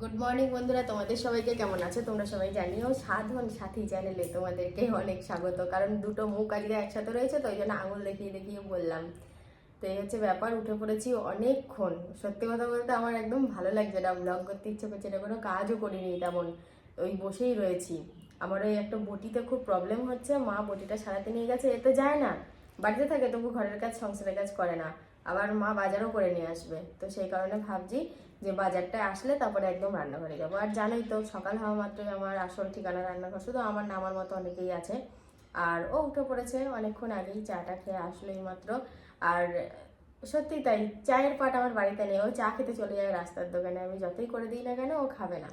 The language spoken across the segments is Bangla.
গুড মর্নিং বন্ধুরা। তোমাদের সবাইকে কেমন আছো? তোমরা সবাই জানিও সাধন সাথী চ্যানেলে তোমাদেরকে অনেক স্বাগত। কারণ দুটো মুখ আজকে একসাথে রয়েছে, তো ওই জন্য আঙুল দেখিয়ে দেখিয়ে বললাম। তো এই হচ্ছে ব্যাপার, উঠে পড়েছি অনেকক্ষণ। সত্যি কথা বলতে আমার একদম ভালো লাগছে না। ব্লগ করতে ইচ্ছে করছে না, কোনো কাজও করিনি তেমন। ওই বসেই রয়েছি। আমার ওই একটা বটিতে খুব প্রবলেম হচ্ছে। মা বটিটা সারাতে নিয়ে গেছে এতে যায় না। বাড়িতে থাকে, তবু ঘরের কাজ, সংসারের কাজ করে না। আবার মা বাজারও করে নিয়ে আসবে। তো সেই কারণে ভাবছি যে বাজারটা আসলে তারপরে একদম রান্নাঘরে যাব। আর জানোই তো, সকাল হওয়া মাত্রই আমার আসল ঠিকানা রান্নাঘর। শুধু আমার নামার মতো অনেকেই আছে। আর ও উঠে পড়েছে অনেকক্ষণ আগেই, চাটা খেয়ে আসলো মাত্র। আর সত্যি তাই, চায়ের পাট আমার বাড়িতে নেই। ও চা খেতে চলে যায় রাস্তার দোকানে। আমি যতই করে দিই না কেন, ও খাবে না।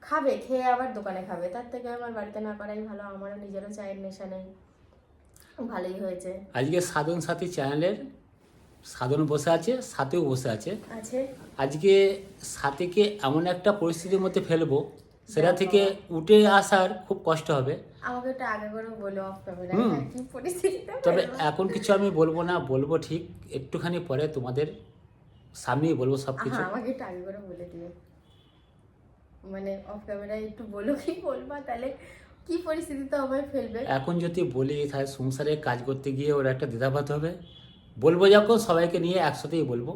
খাবে, খেয়ে আবার দোকানে খাবে। তার থেকে আমার বাড়িতে না করাই ভালো। আমারও নিজেরও চায়ের নেশা নেই। ভালোই হয়েছে। আজকে সাধন সাথী চ্যানেলের সাধন বসে আছে সাথেও বসে আছে। আজকে সাথীকে এমন একটা পরিস্থিতির মধ্যে ফেলব সেটা থেকে উঠে আসার খুব কষ্ট হবে। ক্যামেরা তবে এখন কিছু আমি বলব না বলব ঠিক একটুখানি পরে তোমাদের সামনেই বলব সব কিছু। আমাকে একটু আগে করে বলে দিও। মানে অফ ক্যামেরায় একটু বলো কি বলবা তাহলে কি পরিস্থিতিতে আমায় ফেলবে? এখন যদি বলি তাহলে সংসারে কাজ করতে গিয়ে ওর একটা দ্বিধাভাত হবে। বলব যখন সবাইকে নিয়ে একসাথেই বলব।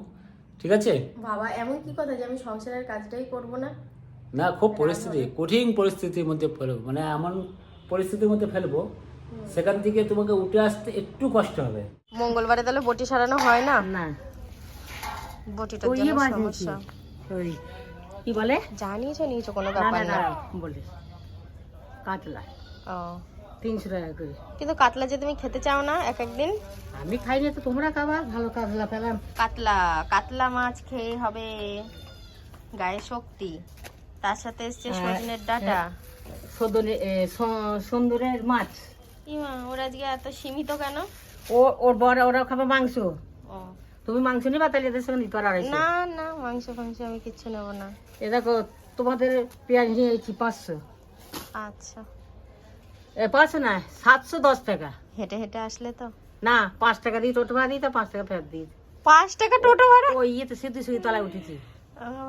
ঠিক আছে? বাবা এমন কি কথা যে আমি সংসারের কাজটাই করব না? না খুব পরিস্থিতি কঠিন পরিস্থিতির মধ্যে ফেলব। মানে এমন পরিস্থিতির মধ্যে ফেলব সেখান থেকে তোমাকে উঠে আসতে একটু কষ্ট হবে। মঙ্গলবারে তাহলে বটি সারানো হয় না? না। বটিটার ওই জন্য সমস্যা। কি বলে? জানিয়েছো নিয়েছো কোনো ব্যাপার না। বলে কাতলা। ও। তিনশো টাকা করে। কিন্তু কাতলা যে তুমি খেতে চাও না এক একদিন আমি খাই না তো তোমরা খাবা ভালো কাতলা পেলাম। কাতলা কাতলা মাছ খেয়ে হবে গায়ে শক্তি। তার সাথে এসছে হ্যাঁ, সজনের ডাটা। সদনে সুন্দরের মাছ। ইমা ওর আজকে এত সীমিত কেন? ও ওর বড় ওরা খাবে মাংস। ও। তুমি মাংস নিবা তাহলে এদের সঙ্গে নিতে আড়াইশো। না না মাংস ফাংস আমি কিচ্ছু নেব না। এ দেখো তোমাদের পেঁয়াজ নিয়েছি পাঁচশো। আচ্ছা। পাঁচশো না সাতশো দশ টাকা। হেঁটে হেঁটে আসলে তো। না পাঁচ টাকা দিই টোটো ভাড়া দিই তো পাঁচ টাকা ফেরত দিই পাঁচ টাকা টোটো ভাড়া? ওই ইয়েতে সিদ্ধি সিদ্ধি তলায় উঠেছি।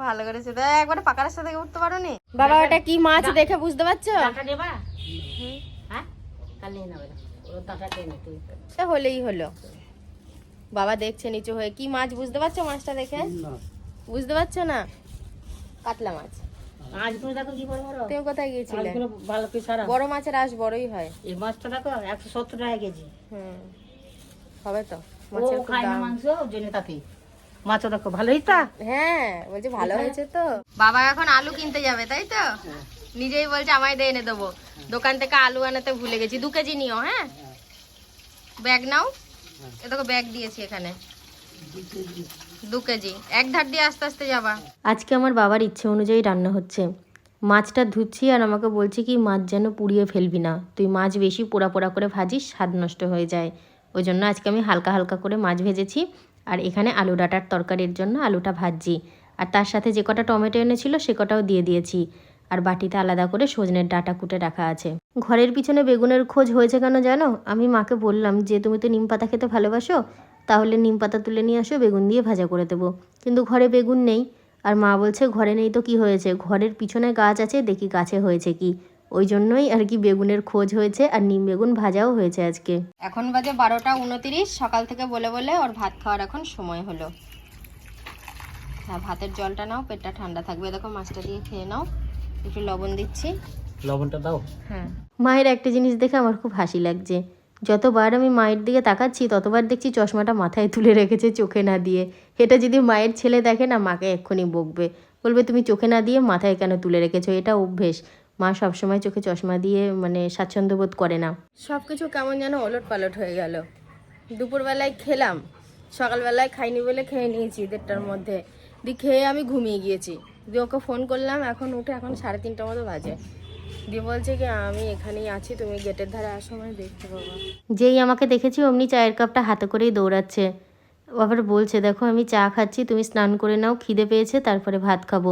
ভালো করেছে তো একবার পাকা রাস্তা থেকে উঠতে পারো নি বাবা ওটা কি মাছ দেখে বুঝতে পারছ? টাকা নেবা? হ্যাঁ? কাল নিয়ে নেবে তা হলেই হলো। বাবা দেখছে নিচু হয়ে। কি মাছ বুঝতে পারছ মাছটা দেখে? বুঝতে পারছ না? কাতলা মাছ। তুমি দেখো কি বড় বড় তুমি কোথায় গিয়েছিলে? আজগুলো ভালো করে সারা বড় মাছের আঁশ বড়ই হয়। এই মাছটা দেখো একশো সত্তর টাকা কেজি। হুম হবে তো। মাছের খায় না মাংস ওর তাতে। মাছও দেখো ভালোই তা। হ্যাঁ বলছে ভালো হয়েছে তো। বাবা এখন আলু কিনতে যাবে তাই তো? নিজেই বলছে আমায় দিয়ে এনে দেবো। দোকান থেকে আলু আনাতে ভুলে গেছি। দু কেজি নিও হ্যাঁ? ব্যাগ নাও। এ দেখো ব্যাগ দিয়েছি এখানে। দু কেজি। এক ধার দিয়ে আস্তে আস্তে যাবা। আজকে আমার বাবার ইচ্ছে অনুযায়ী রান্না হচ্ছে। মাছটা ধুচ্ছি আর আমাকে বলছে কি, মাছ যেন পুড়িয়ে ফেলবি না। তুই মাছ বেশি পোড়া পোড়া করে ভাজিস, স্বাদ নষ্ট হয়ে যায়। ওই জন্য আজকে আমি হালকা হালকা করে মাছ ভেজেছি আর এখানে আলু ডাটার তরকারির জন্য আলুটা ভাজছি। আর তার সাথে যে কটা টমেটো এনেছিল সে কটাও দিয়ে দিয়েছি। আর বাটিতে আলাদা করে সজনের ডাটা কুটে রাখা আছে। ঘরের পিছনে বেগুনের খোঁজ হয়েছে কেন জানো? আমি মাকে বললাম, যে তুমি তো নিম পাতা খেতে ভালোবাসো তাহলে নিম পাতা তুলে নিয়ে আসো বেগুন দিয়ে ভাজা করে দেবো। কিন্তু ঘরে বেগুন নেই। আর মা বলছে ঘরে নেই তো কি হয়েছে? ঘরের পিছনে গাছ আছে দেখি গাছে হয়েছে কি। ওই জন্যই আর কি বেগুনের খোঁজ হয়েছে আর নিম বেগুন ভাজাও হয়েছে আজকে। এখন বাজে বারোটা উনতিরিশ। সকাল থেকে বলে বলে ওর ভাত খাওয়ার এখন সময় হলো। হ্যাঁ ভাতের জলটা নাও পেটটা ঠান্ডা থাকবে। দেখো মাছটা দিয়ে খেয়ে নাও। একটু লবণ দিচ্ছি। লবণটা দাও। হ্যাঁ। মায়ের একটা জিনিস দেখে আমার খুব হাসি লাগছে। যতবার আমি মায়ের দিকে তাকাচ্ছি, ততবার দেখছি চশমাটা মাথায় তুলে রেখেছে চোখে না দিয়ে। এটা যদি মায়ের ছেলে দেখে না, মাকে এক্ষুনি বকবে। বলবে, তুমি চোখে না দিয়ে মাথায় কেন তুলে রেখেছো? এটা অভ্যেস। মা সবসময় চোখে চশমা দিয়ে মানে স্বাচ্ছন্দ্য বোধ করে না। সব কিছু কেমন যেন ওলট পালট হয়ে গেল। দুপুরবেলায় খেলাম, সকালবেলায় খাইনি বলে খেয়ে নিয়েছি দেড়টার মধ্যে। দিয়ে খেয়ে আমি ঘুমিয়ে গিয়েছি। দিয়ে ওকে ফোন করলাম, এখন উঠে এখন সাড়ে তিনটার মতো বাজে। দিয়ে বলছে কি, আমি এখানেই আছি, তুমি গেটের ধারে আসো দেখতে পাবো। যেই আমাকে দেখেছি, অমনি চায়ের কাপটা হাতে করেই দৌড়াচ্ছে। আবার বলছে, দেখো, আমি চা খাচ্ছি, তুমি স্নান করে নাও, খিদে পেয়েছে, তারপরে ভাত খাব।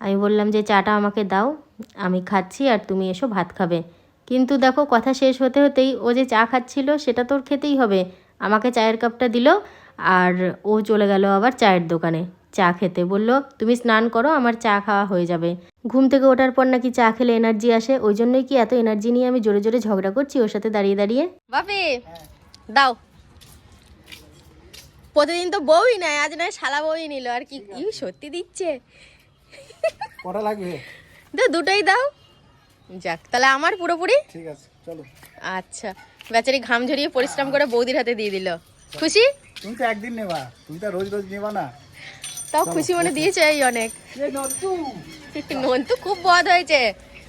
আমি বললাম যে, চাটা আমাকে দাও, আমি খাচ্ছি আর তুমি এসো, ভাত খাবে। কিন্তু দেখো, কথা শেষ হতে হতেই ও যে চা খাচ্ছিল, সেটা তোর খেতেই হবে। আমাকে চায়ের কাপটা দিল, আর ও চলে গেল আবার চায়ের দোকানে। চা খেতে। বলল তুমি স্নান করো আমার চা খাওয়া হয়ে যাবে। ঘুম থেকে ওঠার পর নাকি চা খেলে এনার্জি আসে। ওই জন্যই কি এত এনার্জি নিয়ে আমি জোরে জোরে ঝগড়া করছি ওর সাথে দাঁড়িয়ে দাঁড়িয়ে? বাপি দাও। প্রতিদিন তো বউই নেয় আজ নয় শালা বউই নিল। আর কি ইউ সত্যি দিচ্ছে? কটা লাগবে? দে দুটোই দাও। যাক তাহলে আমার পুরোপুরি? ঠিক আছে চলো। আচ্ছা বেচারি ঘাম ঝরিয়ে পরিশ্রম করে বৌদির হাতে দিয়ে দিল। খুশি? তুমি তো একদিন নেবা তুমি তো রোজ রোজ নেবা না। তাও খুশি মনে দিয়েছে এই অনেক। নন্তু খুব বদ হয়েছে।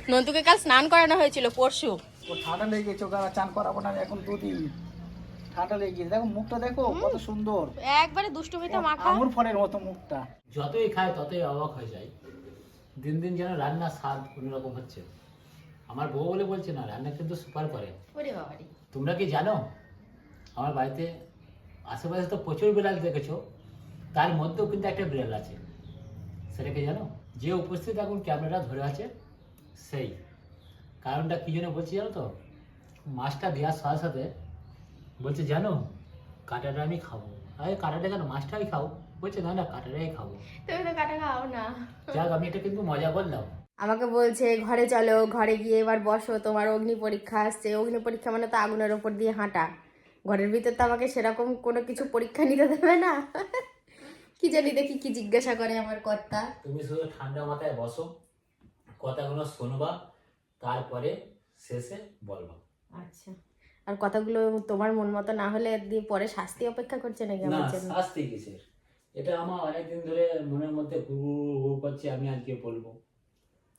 নন্তুকে কাল স্নান করানো হয়েছিল পরশু। ও ঠান্ডা লেগে গেছে ওকে চান করাবো না এখন দুদিন। ঠান্ডা লেগে গেছে। দেখো মুখটা দেখো কত সুন্দর। একবারে দুষ্টুমিতে মাখা। আঙুর ফলের মতো মুখটা। যতই খায় ততই অবাক হয়ে যায়। দিন দিন যেন রান্নার স্বাদ অন্যরকম হচ্ছে। আমার বউ বলে বলছে না রান্না কিন্তু সুপার করে। তোমরা কি জানো? আমার বাড়িতে আশেপাশে তো প্রচুর বিড়াল দেখেছ। তার মধ্যেও কিন্তু একটা বিড়াল আছে। সেটা কি জানো? যে উপস্থিত এখন ক্যামেরাটা ধরে আছে সেই। কারণটা কি জন্য বলছি জানো তো? মাছটা দেওয়ার সাথে সাথে বলছে জানো কাঁটাটা আমি খাব। আরে কাঁটাটা কেন? মাছটাই খাও। বলছে না না কাঁটাটাই খাব। তুমি তো কাটা খাও না। যাক আমি এটা কিন্তু মজা করলাম। আমাকে বলছে ঘরে চলো ঘরে গিয়ে এবার বসো। তোমার অগ্নি পরীক্ষা আসছে। অগ্নি পরীক্ষা মানে তো আগুনের ওপর দিয়ে হাঁটা। ঘরের ভিতর তো আমাকে সেরকম কোনো কিছু পরীক্ষা নিতে দেবে না। কি জানি দেখি কি জিজ্ঞাসা করে আমার কর্তা। তুমি শুধু ঠান্ডা মাথায় বসো কথাগুলো শুনবা তারপরে শেষে বলবা। আচ্ছা। আর কথাগুলো তোমার মন মতো না হলে দিয়ে পরে শাস্তি অপেক্ষা করছে নাকি আমার জন্য? শাস্তি কিসের? এটা আমার অনেকদিন ধরে মনের মধ্যে ঘুর ঘুর ঘুর করছে আমি আজকে বলব।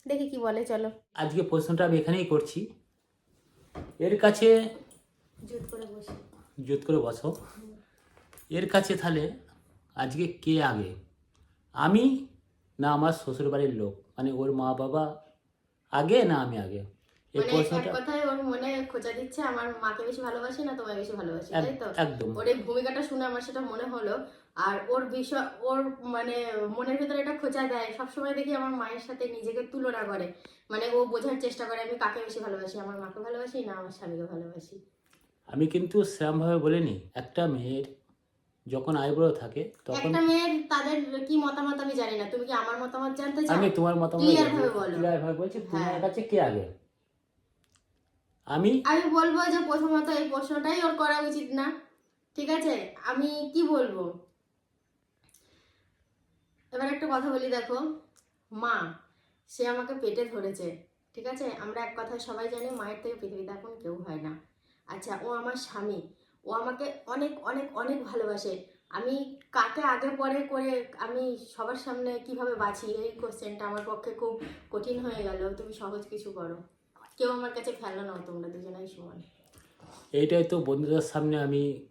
দেখি কি বলে চলো। আজকে প্রশ্নটা আমি এখানেই করছি। এর কাছে জুত করে বসো। জোত করে বসো। এর কাছে তাহলে আজকে কে আগে? আমি না আমার শ্বশুর বাড়ির লোক? মানে ওর মা বাবা আগে না আমি আগে? এই মানে প্রশ্নটা ওর মনে খোঁচা দিচ্ছে আমার মাকে বেশি ভালোবাসি না তোমায় বেশি ভালোবাসি এক- তাই তো? একদম। ওর এই ভূমিকাটা শুনে আমার সেটা মনে হলো আর ওর বিষয় ওর মানে মনের ভিতরে এটা খোঁচা দেয়। সবসময় দেখি আমার মায়ের সাথে নিজেকে তুলনা করে। মানে ও বোঝার চেষ্টা করে আমি কাকে বেশি ভালোবাসি? আমার মাকে ভালোবাসি না আমার স্বামীকে ভালোবাসি? আমি কিন্তু সেরমভাবে বলিনি। একটা মেয়ের যখন আইবুড়ো থাকে তখন একটা মেয়ের তাদের কি মতামত আমি জানি না। তুমি কি আমার মতামত জানতে চাও? আমি তোমার মতামত Clear ভাবে বলো। ক্লিয়ার ভাবে বলছি তোমার হ্যাঁ। কাছে কে আগে? আমি? আমি বলব যে প্রথমত এই প্রশ্নটাই ওর করা উচিত না। ঠিক আছে? আমি কি বলব? এবার একটা কথা বলি দেখো। মা সে আমাকে পেটে ধরেছে। ঠিক আছে? আমরা এক কথায় সবাই জানি মায়ের থেকে পৃথিবীতে এখন কেউ হয় না। আচ্ছা ও আমার স্বামী। ও আমাকে অনেক অনেক অনেক ভালোবাসে। আমি কাকে আগে পরে করে আমি সবার সামনে কীভাবে বাঁচি এই কোশ্চেনটা আমার পক্ষে খুব কঠিন হয়ে গেল। তুমি সহজ কিছু করো। কেউ আমার কাছে ফেলো নাও তোমরা দুজনেই সমান। এইটাই তো বন্ধুদের সামনে আমি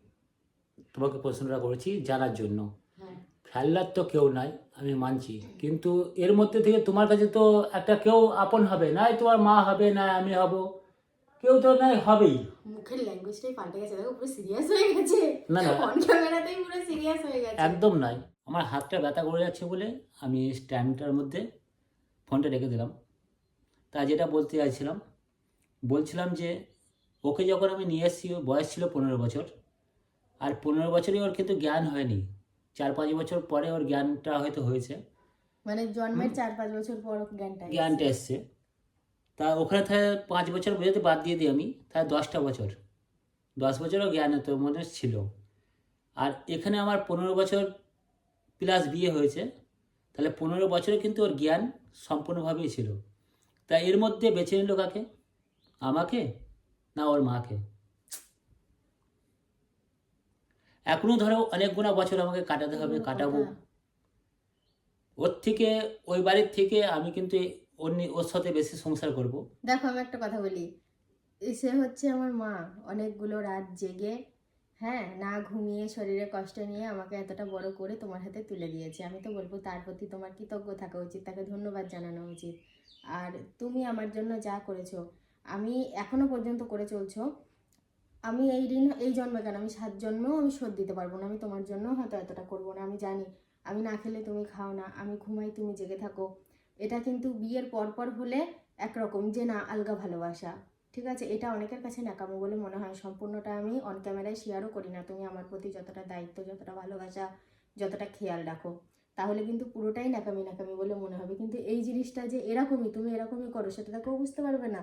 তোমাকে প্রশ্নটা করেছি জানার জন্য। হ্যাঁ। ফেললার তো কেউ নাই আমি মানছি। কিন্তু এর মধ্যে থেকে তোমার কাছে তো একটা কেউ আপন হবে নাই তোমার মা হবে না আমি হব। কেউ তো নাই হবেই। মুখের ল্যাঙ্গুয়েজটাই পাল্টে গেছে দেখো পুরো সিরিয়াস হয়ে গেছে। না না। অন ক্যামেরাতেই পুরো সিরিয়াস হয়ে গেছে। একদম নাই আমার হাতটা ব্যথা করে যাচ্ছে বলে আমি স্ট্যান্ডটার মধ্যে ফোনটা রেখে দিলাম। তা যেটা বলতে চাইছিলাম বলছিলাম যে ওকে যখন আমি নিয়ে এসেছি বয়স ছিল পনেরো বছর। আর পনেরো বছরই ওর কিন্তু জ্ঞান হয়নি। চার পাঁচ বছর পরে ওর জ্ঞানটা হয়তো হয়েছে। মানে জন্মের চার পাঁচ বছর পর জ্ঞানটা। জ্ঞানটা এসছে। তা ওখানে তাহলে পাঁচ বছর বোঝাতে বাদ দিয়ে দিই আমি তাহলে দশটা বছর। দশ বছরও জ্ঞান তো মনে ছিল। আর এখানে আমার পনেরো বছর প্লাস বিয়ে হয়েছে তাহলে পনেরো বছরে কিন্তু ওর জ্ঞান সম্পূর্ণভাবেই ছিল। তা এর মধ্যে বেছে নিল কাকে? আমাকে না ওর মাকে? এখনও ধরো অনেকগুলো বছর আমাকে কাটাতে হবে কাটাবো। ওর থেকে ওই বাড়ির থেকে আমি কিন্তু নি- ওর সাথে বেশি সংসার করব। দেখো, আমি একটা কথা বলি। সে হচ্ছে আমার মা অনেকগুলো রাত জেগে হ্যাঁ না ঘুমিয়ে শরীরে কষ্ট নিয়ে আমাকে এতটা বড় করে তোমার হাতে তুলে দিয়েছে। আমি তো বলব, তার প্রতি তোমার কৃতজ্ঞ থাকা উচিত, তাকে ধন্যবাদ জানানো উচিত। আর তুমি আমার জন্য যা করেছ, আমি এখনও পর্যন্ত করে চলছো। আমি এই ঋণ, এই জন্মে কেন আমি সাত জন্মেও আমি শোধ দিতে পারব না, আমি তোমার জন্য হয়তো এতটা করব না, আমি জানি। আমি না খেলে তুমি খাও না, আমি ঘুমাই, তুমি জেগে থাকো। এটা কিন্তু বিয়ের পরপর হলে একরকম যে না, আলগা ভালোবাসা। ঠিক আছে? এটা অনেকের কাছে ন্যাকামো বলে মনে হয়। সম্পূর্ণটা আমি অন ক্যামেরায় শেয়ারও করি না। তুমি আমার প্রতি যতটা দায়িত্ব, যতটা ভালোবাসা, যতটা খেয়াল রাখো, তাহলে কিন্তু পুরোটাই নাকামি নাকামি বলে মনে হবে। কিন্তু এই জিনিসটা যে এরকমই, তুমি এরকমই করো, সেটা তো কেউ বুঝতে পারবে না।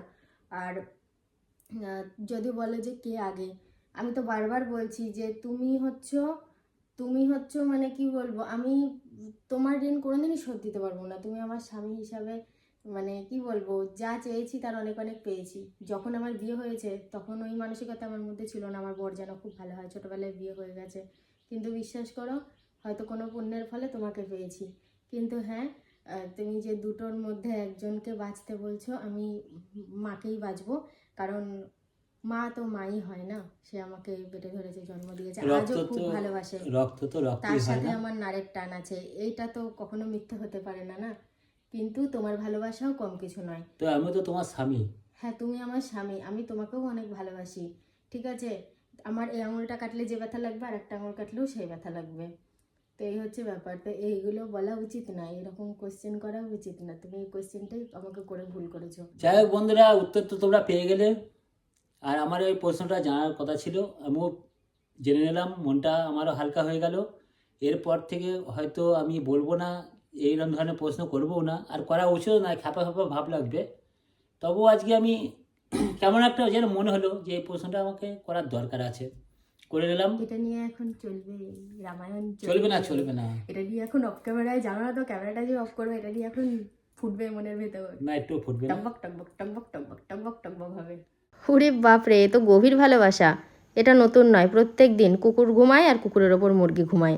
আর যদি বলে যে কে আগে? আমি তো বারবার বলছি যে তুমি হচ্ছ তুমি হচ্ছ মানে কি বলব, আমি তোমার ঋণ কোনোদিনই শোধ দিতে পারব না। তুমি আমার স্বামী হিসাবে মানে কি বলব, যা চেয়েছি তার অনেক অনেক পেয়েছি। যখন আমার বিয়ে হয়েছে, তখন ওই মানসিকতা আমার মধ্যে ছিল না, আমার বর যেন খুব ভালো হয়। ছোটোবেলায় বিয়ে হয়ে গেছে। কিন্তু বিশ্বাস করো, হয়তো কোনো পুণ্যের ফলে তোমাকে পেয়েছি। কিন্তু হ্যাঁ তুমি যে দুটোর মধ্যে একজনকে বাঁচতে বলছো, আমি মাকেই বাঁচবো। কারণ মা তো মাই হয় না সে আমাকে পেটে ধরেছে জন্ম দিয়েছে। আজও খুব ভালোবাসে। রক্ত তো তার সাথে আমার নারের টান আছে। এইটা তো কখনো মিথ্যে হতে পারে না না? কিন্তু তোমার ভালোবাসাও কম কিছু নয়। তো আমি তো তোমার স্বামী। হ্যাঁ তুমি আমার স্বামী। আমি তোমাকেও অনেক ভালোবাসি। ঠিক আছে? আমার এই আঙুলটা কাটলে যে ব্যথা লাগবে আর একটা আঙুল কাটলেও সেই ব্যথা লাগবে। তো এই হচ্ছে ব্যাপার। তো এইগুলো বলা উচিত না। এরকম কোশ্চেন করা উচিত না। তুমি এই কোশ্চেনটাই আমাকে করে ভুল করেছ। যাই হোক বন্ধুরা উত্তর তো তোমরা পেয়ে গেলে। আর আমার ওই প্রশ্নটা জানার কথা ছিল আমিও জেনে নিলাম মনটা আমারও হালকা হয়ে গেল। এরপর থেকে হয়তো আমি বলব না এইরকম ধরনের প্রশ্ন করব না আর করা উচিত না খ্যাপা খ্যাপা ভাব লাগবে। তবুও আজকে আমি কেমন একটা যেন মনে হলো যে এই প্রশ্নটা আমাকে করার দরকার আছে। করে নিলাম। এটা নিয়ে এখন চলবে রামায়ণ চলবে। না চলবে না। এটা নিয়ে এখন অফ ক্যামেরায় জানো না তো ক্যামেরাটা যে অফ করবে এটা নিয়ে এখন ফুটবে মনের ভেতর। না একটু ফুটবে টকবক টকবক টকবক টকবক টকবক টকবক হবে। হুরে বাপরে, এ তো গভীর ভালোবাসা। এটা নতুন নয়, প্রত্যেক দিন কুকুর ঘুমায় আর কুকুরের ওপর মুরগি ঘুমায়।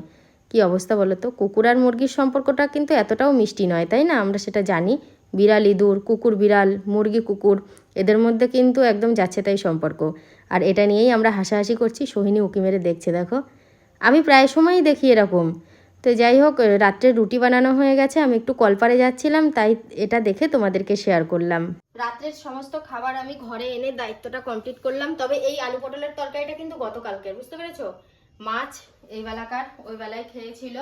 কি অবস্থা বলো তো? কুকুর আর মুরগির সম্পর্কটা কিন্তু এতটাও মিষ্টি নয়, তাই না? আমরা সেটা জানি। বিড়াল ইঁদুর, কুকুর বিড়াল, মুরগি কুকুর, এদের মধ্যে কিন্তু একদম যাচ্ছে তাই সম্পর্ক। আর এটা নিয়েই আমরা হাসাহাসি করছি, সোহিনী উকি মেরে দেখছে, দেখো। আমি প্রায় সময়ই দেখি এরকম। তো যাই হোক রাত্রে রুটি বানানো হয়ে গেছে। আমি একটু কলপারে যাচ্ছিলাম তাই এটা দেখে তোমাদেরকে শেয়ার করলাম। রাত্রের সমস্ত খাবার আমি ঘরে এনে দায়িত্বটা কমপ্লিট করলাম। তবে এই আলু পটলের তরকারিটা কিন্তু গতকালকে বুঝতে পেরেছ? মাছ এই বেলাকার ওই বেলায় খেয়েছিল।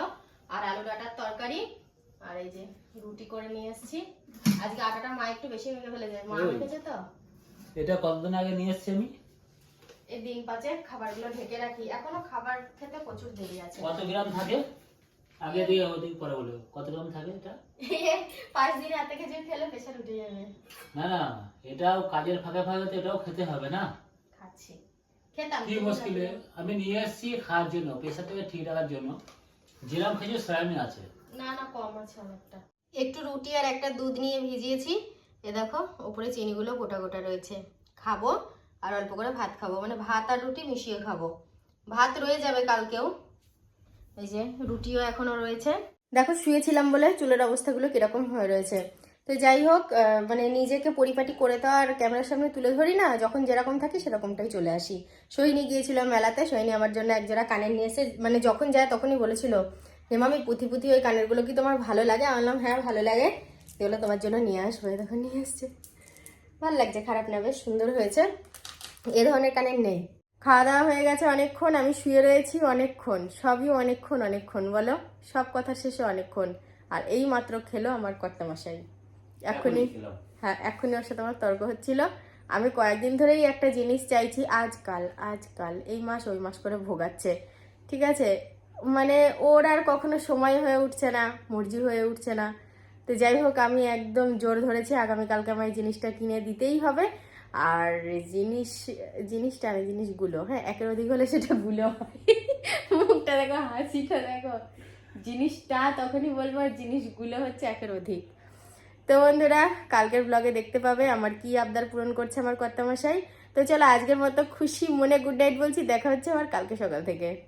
আর আলু ডাটার তরকারি আর এই যে রুটি করে নিয়ে এসেছি। আজকে আটাটা মা একটু বেশি মেখে ফেলেছে। মা। মেখেছে তো? এটা কতদিন আগে নিয়ে এসছি আমি? এই দিন পাঁচে খাবারগুলো ঢেকে রাখি। এখনও খাবার খেতে প্রচুর দেরি আছে। কত গ্রাম থাকে? আগে দিয়ে ওদিক পরে বলো কত গ্রাম থাকে এটা? পাঁচ দিন হাতে খেজুর খেলে প্রেশার উঠে যাবে। না না এটাও কাজের ফাঁকে ফাঁকে তো এটাও খেতে হবে না? খাচ্ছি। খেতাম কি মুশকিলে? আমি নিয়ে এসেছি খাওয়ার জন্য প্রেশারটাকে ঠিক রাখার জন্য। যেরকম খেয়েছি সেরকমই আছে। না না কম আছে অনেকটা। একটু রুটি আর একটা দুধ নিয়ে ভিজিয়েছি। এ দেখো উপরে চিনিগুলো গোটা গোটা রয়েছে। খাব আর অল্প করে ভাত খাব। মানে ভাত আর রুটি মিশিয়ে খাব। ভাত রয়ে যাবে কালকেও। এই যে, রুটিও এখনও রয়েছে। দেখো, শুয়েছিলাম বলে চুলের অবস্থাগুলো কীরকম হয়ে রয়েছে। তো যাই হোক মানে নিজেকে পরিপাটি করে তো আর ক্যামেরার সামনে তুলে ধরি না, যখন যেরকম থাকি সেরকমটাই চলে আসি। সোহিনী গিয়েছিল মেলাতে সোহিনী আমার জন্য এক একজোড়া কানের নিয়ে এসে মানে যখন যায় তখনই বলেছিল যে মামি, পুঁথি পুঁথি ওই কানেরগুলো কি তোমার ভালো লাগে? আমি বললাম হ্যাঁ ভালো লাগে। এগুলো তোমার জন্য নিয়ে আসব দেখো, নিয়ে এসছে। ভালো লাগছে, খারাপ না, বেশ সুন্দর হয়েছে। এ ধরনের কানের নেই। খাওয়া দাওয়া হয়ে গেছে অনেকক্ষণ আমি শুয়ে রয়েছি অনেকক্ষণ সবই অনেকক্ষণ অনেকক্ষণ বলো? সব কথা শেষে অনেকক্ষণ। আর এই মাত্র খেলো আমার কর্তামশাই। এখনই হ্যাঁ এখনই ওর সাথে আমার তর্ক হচ্ছিল। আমি কয়েকদিন ধরেই একটা জিনিস চাইছি আজকাল আজকাল এই মাস ওই মাস করে ভোগাচ্ছে ঠিক আছে? মানে ওর আর কখনো সময় হয়ে উঠছে না মর্জি হয়ে উঠছে না। তো যাই হোক আমি একদম জোর ধরেছি আগামীকালকে আমার এই জিনিসটা কিনে দিতেই হবে। আর জিনিস, জিনিসটা না, জিনিসগুলো হ্যাঁ একের অধিক হলে সেটা গুলো হয়। মুখটা দেখো, হাসিটা দেখো। জিনিসটা তখনই বলব, আর জিনিসগুলো হচ্ছে একের অধিক। তো বন্ধুরা, কালকের ব্লগে দেখতে পাবে আমার কি আবদার পূরণ করছে আমার কর্তামশাই। তো চলো, আজকের মতো খুশি মনে গুড নাইট বলছি, দেখা হচ্ছে আমার কালকে সকাল থেকে।